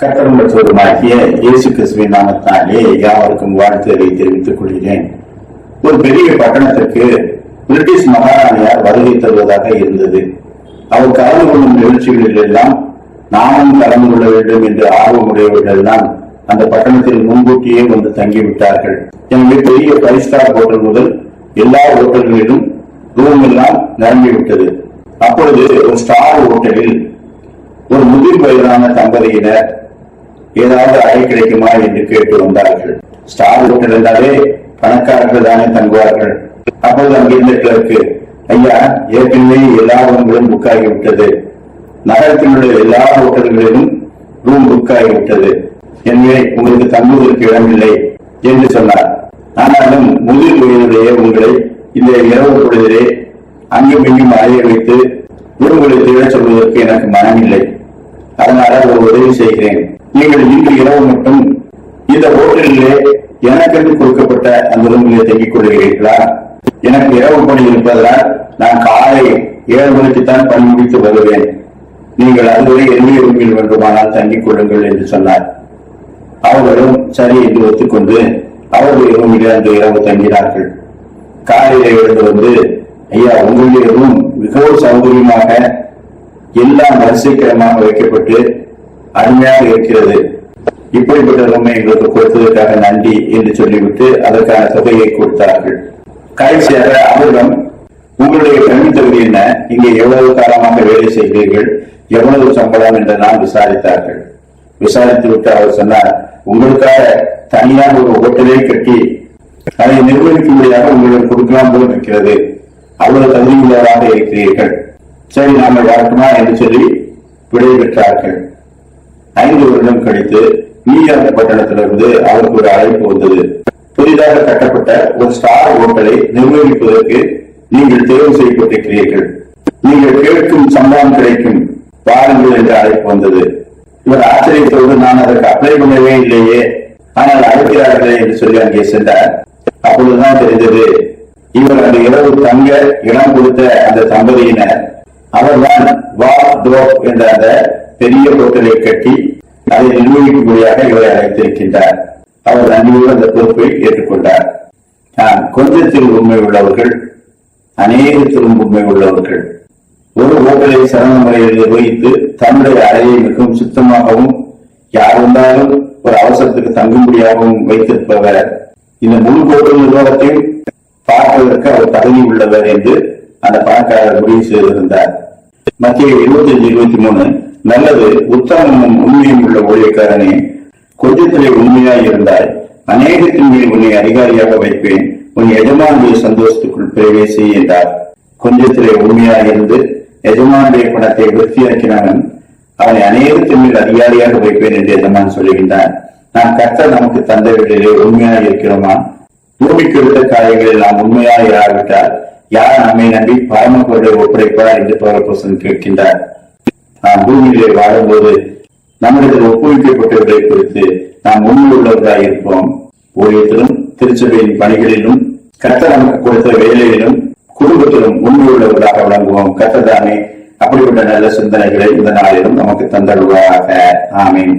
கட்டளை சோதமாகிய இயேசு கிறிஸ்துவின் நாமத்தாலே யாவருக்கும் வாழ்த்துக்களை தெரிவித்துக் கொள்கிறேன். ஒரு பெரிய பட்டணத்திற்கு பிரிட்டிஷ் மகாராணியார் வருகை தருவதாக இருந்தது. அவர் கலந்து கொள்ளும் நிகழ்ச்சிகளில் எல்லாம் நாமும் கலந்து கொள்ள வேண்டும் என்று ஆர்வமுடையவர்கள் தான் அந்த பட்டணத்தில் முன்கூட்டியே வந்து தங்கிவிட்டார்கள். எனவே பெரிய ஃபைவ் ஸ்டார் ஹோட்டல் முதல் எல்லா ஹோட்டல்களிலும் ரூம் எல்லாம் நிரம்பிவிட்டது. அப்பொழுது ஒரு ஸ்டார் ஹோட்டலில் ஒரு முதிர் வயதான தம்பதியினர் ஏதாவது அறை கிடைக்குமா என்று கேட்டு வந்தார்கள். ஸ்டார் ஹோட்டல் என்றாலே பணக்காரர்கள் தானே தங்குவார்கள். அப்போது அங்கிருந்த கிளர்க்கு ஐயா ஏற்கனவே எல்லா ரூம்களும் புக் ஆகிவிட்டது. நகரத்தில் உள்ள எல்லா ஹோட்டல்களிலும் ரூம் புக் ஆகிவிட்டது. எனவே உங்களுக்கு தங்குவதற்கு இடமில்லை என்று சொன்னார். ஆனாலும் முதிர் வயதுடைய உங்களை இந்த இரவு பொழுதிலே அங்கும் இங்கும் அலைய வைத்து ரூம்களை தேடச் சொல்வதற்கு எனக்கு மனமில்லை. அதனால ஒரு உதவி செய்கிறேன். நீங்கள் இன்று இரவு மட்டும் இந்த ஹோட்டலிலே எனக்கென்று கொடுக்கப்பட்ட அந்த ரூமிலே தங்கிக் கொள்கிறீர்களா? எனக்கு இரவு பணி இருப்பதால் நான் காலை ஏழு மணிக்கு தான் பணி முடித்து வருவேன். நீங்கள் அதுவரை எளிய ரூமில் வேண்டுமானால் தங்கிக் கொள்ளுங்கள் என்று சொன்னார். அவர்களும் சரி என்று ஒத்துக்கொண்டு அவருடைய ரூமிலே அந்த இரவு தங்கினார்கள். காலையில எழுந்து வந்து ஐயா உங்களுடைய ரூம் மிகவும் சௌகரியமாக எல்லாம் வரிசைக்கிரமாக வைக்கப்பட்டு அருமையாக இருக்கிறது. இப்படிப்பட்ட ரூமை எங்களுக்கு கொடுத்ததற்காக நன்றி என்று சொல்லிவிட்டு அதற்கான தொகையை கொடுத்தார்கள். கடைசியாக அவரிடம் உங்களுடைய கல்வி தகுதி என்ன? இங்கே எவ்வளவு காலமாக வேலை செய்கிறீர்கள்? எவ்வளவு சம்பளம்? என்று நான் விசாரித்தார்கள். விசாரித்து விட்டு அவர் சொன்னார் உங்களுக்காக தனியாக ஒரு ஹோட்டலை கட்டி அதை நிர்வகிக்கும்படியாக உங்களுக்கு கொடுக்கலாம் போல இருக்கிறது அவ்வளவு தகுதியுள்ளவராக இருக்கிறீர்கள். சரி நாங்கள் யாருக்குமா என்று சொல்லி விடைபெற்றார்கள் ஐந்து வருடம் கழித்து நியூயார்க் பட்டணத்திலிருந்து அவருக்கு ஒரு அழைப்பு வந்தது. புதிதாக கட்டப்பட்ட ஒரு ஸ்டார் ஹோட்டலை நிர்வகிப்பதற்கு நீங்கள் தேர்வு செய்யப்பட்டிருக்கிறீர்கள். நீங்கள் கேட்கும் சம்பளம் கிடைக்கும். வாருங்கள் என்று அழைப்பு வந்தது. இவர் ஆச்சரியத்தோடு நான் அதற்கு அப்ளை பண்ணவே இல்லையே. ஆனால் அழைக்கிறார்களே என்று சொல்லி அங்கே சென்றார். அப்பொழுதுதான் தெரிந்தது இவர் அந்த இரவு தங்க இடம் கொடுத்த அந்த தம்பதியினர் அவர்தான் வா என்ற அந்த பெரிய ஹோட்டலை கட்டி அதை நிர்வகிக்கும்படியாக இவரை அழைத்திருக்கின்றார். அவர் நன்றியோடு அந்த பொறுப்பை ஏற்றுக்கொண்டார். நான் கொஞ்சத்தில் உண்மை உள்ளவர்கள் அநேகத்திலும் உண்மை உள்ளவர்கள். ஒரு ஹோட்டலை சிறந்த முறையில் நிர்வகித்து தன்னுடைய அறையை மிகவும் சுத்தமாகவும் யார் வந்தாலும் ஒரு அவசரத்துக்கு தங்கும்படியாகவும் வைத்திருப்பவர் இந்த முழு ஹோட்டல் நிர்வாகத்தையும் பார்ப்பதற்கு அவர் தகுதி உள்ளவர் என்று அந்த பணக்காரர் முடிவு செய்திருந்தார். மத்திய இருபத்தி அஞ்சு இருபத்தி மூணு நல்லது உத்தமமும் உண்மையும் உள்ள ஊழியக்காரனே கொஞ்சத்திலே உண்மையாய் இருந்தாய். அநேகத்தின் மேல் உன்னை அதிகாரியாக வைப்பேன். உன் எஜமானுடைய சந்தோஷத்துக்குள் பிரவேசி என்றார். கொஞ்சத்திலே உண்மையாக இருந்து எஜமானுடைய பணத்தை விருத்தியாக்கினவன் அவனை அநேகத்தின் மேல் அதிகாரியாக வைப்பேன் என்று எஜமான் சொல்லுகின்றான். நாம் கர்த்தர் நமக்கு தந்தவர்களிலே உண்மையாக இருக்கிறோமா பூமிக்கு விட்ட காரியங்களில் நாம் உண்மையாக இராவிட்டால் யார் நம்மை நம்பி பரமக்கொண்டை ஒப்படைப்பார் என்று பரவசன் கேட்கின்றார். நாம் பூமியிலே வாழும்போது நம்மிடத்தில் ஒப்புவிக்கப்பட்டவர்களை குறித்து நாம் உண்மையுள்ளவர்களாக இருப்போம். ஊழியத்திலும் திருச்சபையின் பணிகளிலும் கர்த்தர் நமக்கு கொடுத்த வேலையிலும் குடும்பத்திலும் உண்மையுள்ளவர்களாக வழங்குவோம் விளங்குவோம். கர்த்தர் தானே அப்படிப்பட்ட நல்ல சிந்தனைகளை இந்த நாளிலும் நமக்கு தந்தருவாக ஆமீன்.